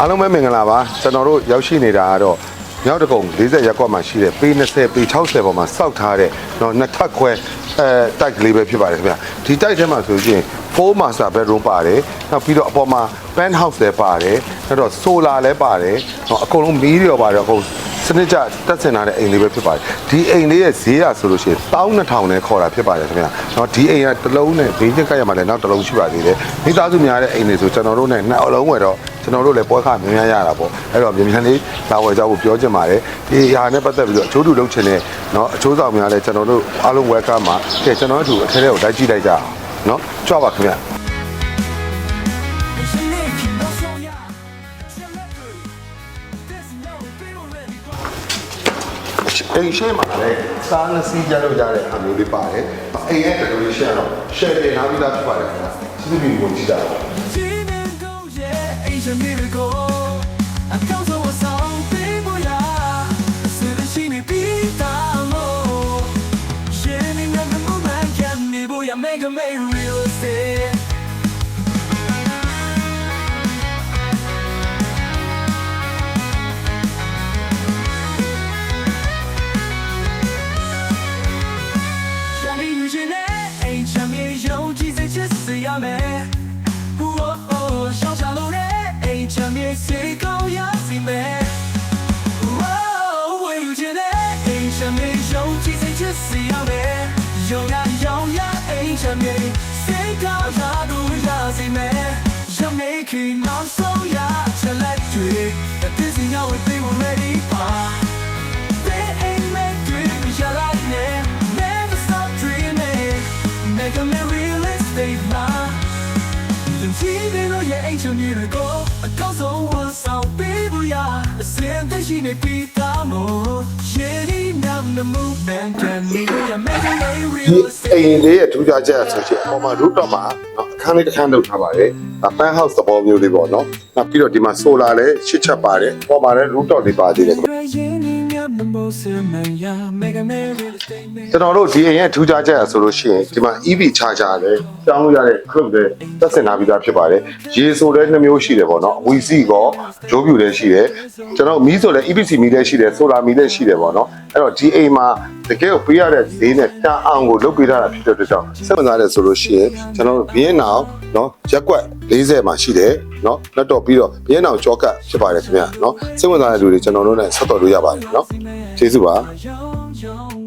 အားလုံးပဲမင်္ဂလာပါကျွန်တော်တို့ရောက်ရှိနေတာကတော့မြောက်တကုံ40ရက်ကွက်မှာရှိတဲ့ပေ20ပေ60ပေါ်မှာစောက်ထားတဲ့တော့နှစ်ထပ်ခွဲအဲတိုက်ကလေးပဲဖြစ်ပါတယ်ခင်ဗျဒီတိုက်ထဲမှာဆိုရင်4 master bedroom ပါတယ်နောက်ပြီးတော့အပေါ်မှာ penthouse လည်းပါတယ်နောက်တော့ solar လည်းပါတယ်တော့အကုန်လုံးမီးရောပါတယ်အကုန်စနစ်ကျတက်ဆင်လာတဲ့အိမ်လေးပဲဖြစ်ပါတယ်ဒီအိမ်လေးရဲ့ဈေးရဆိုလို့ရှိရင်12000နဲ့ခေါ်တာဖြစ်ပါတယ်ခင်ဗျာတော့ဒီအိမ်ကတစ်လုံးနဲ့ဘေးကျက်ကရမှာလည်းနောက်တစ်လုံးရှိပါသေးတယ်မိသားစုများတဲ့အိမ်တွေဆိုကျွန်တော်တို့နဲ့နှစ်အလုံးဝယ်တော့ ကျွန်တော်တို့လည်းပွဲခမြင်ရရတာပေါ့အဲ့တော့မြန်မြန်လေးလာဝယ်ကြဖို့ပြောချင်ပါတယ်ဒီဟာနဲ့ပတ်သက်ပြီးတော့အချိုးတူလုပ်ချင်တဲ့เนาะအချိုးဆောင်များလည်းကျွန်တော်တို့အားလုံးဝယ်ကမှာကဲကျွန်တော်တို့အထက်ထဲကိုလိုက်ကြည့်လိုက်ကြအောင်เนาะကြွပါခင်ဗျာအိမ်ရှိမှလည်းစားနှစီးကြလို့ရတဲ့အမျိုးတွေပါတယ်အိမ်ရဲ့ decoration တော့ share တင်ထားပြီးသားဖြစ်ပါတယ်ခင်ဗျာသူပြည်ဝင်ကြည့်တာ She's a miracle. A causa o salve boia. Sera shine pita mo. Shining in the moonlight can me boia make a make real estate. Shining in the ain't shame you just see ya man. ချမ်းမြေစေကောင်းရစီမဲဝေါဝေလူချင်တဲ့အိမ်ချမ်းမြေရုံကြည့်စိတ်ချစ်စီရမယ်ရုံရရောင်ရအိမ်ချမ်းမြေစေကောင်းသာတို့ရစီမဲရမေခင်နောက်ဆုံးရချက်လက်တွေအပြည့်စီရောက် they were ready ရဲ့အိမ်ရှင်ကြီးတွေကိုအကောင်းဆုံးဝန်ဆောင်ပေးဖို့ရအစင်သက်ရှိနေပြီးသားမို့ရှယ်ဒီနမ်နမူဘန်တန်နေရမယ်လေးရီလစ်အိမ်လေးရဲ့ထူးခြားချက်ဆိုချင်အပေါ်မှာ rooftop မှာအခန်းလေးတစ်ခန်းလုပ်ထားပါတယ်။ပန်း house သဘောမျိုးလေးပေါ့နော်။နောက်ပြီးတော့ဒီမှာ solar လည်းရှစ်ချက်ပါတယ်။ပေါ်မှာလည်း rooftop တွေပါသေးတယ်။ ကျွန်တော်တို့ဒီအိမ်ရဲ့ထူးခြားချက်အဆိုလို့ရှိရင်ဒီမှာ EV charger လည်းတောင်းလို့ရတဲ့ clip လည်းတက်ဆင်လာပြီးသားဖြစ်ပါတယ်ရေဆိုလည်းနှမျိုးရှိတယ်ပေါ့နော်ဝီစီကောဂျိုးပြူလည်းရှိတယ်ကျွန်တော်မီးဆိုလည်း EPC မီးလည်းရှိတယ်ဆိုလာမီးလည်းရှိတယ်ပေါ့နော်အဲ့တော့ဒီအိမ်မှာတကယ်ကိုပေးရတဲ့ဈေးနဲ့တန်အောင်ကိုလုပ်ပေးထားတာဖြစ်တဲ့အတွက်ကြောင့်စိတ်ဝင်စားတယ်ဆိုလို့ရှိရင်ကျွန်တော်တို့ဗီယက်နာမ်နော်ရက်ကွက်40မှာရှိတယ် နော်လက်တော့ပြီးတော့ဘင်းနောင်ကြောကတ်ဖြစ်ပါတယ်ခင်ဗျာနော်စိတ်ဝင်စားတဲ့လူတွေကျွန်တော်တို့နဲ့ဆက်သွယ်လို့ရပါတယ်နော်ကျေးဇူးပါ有有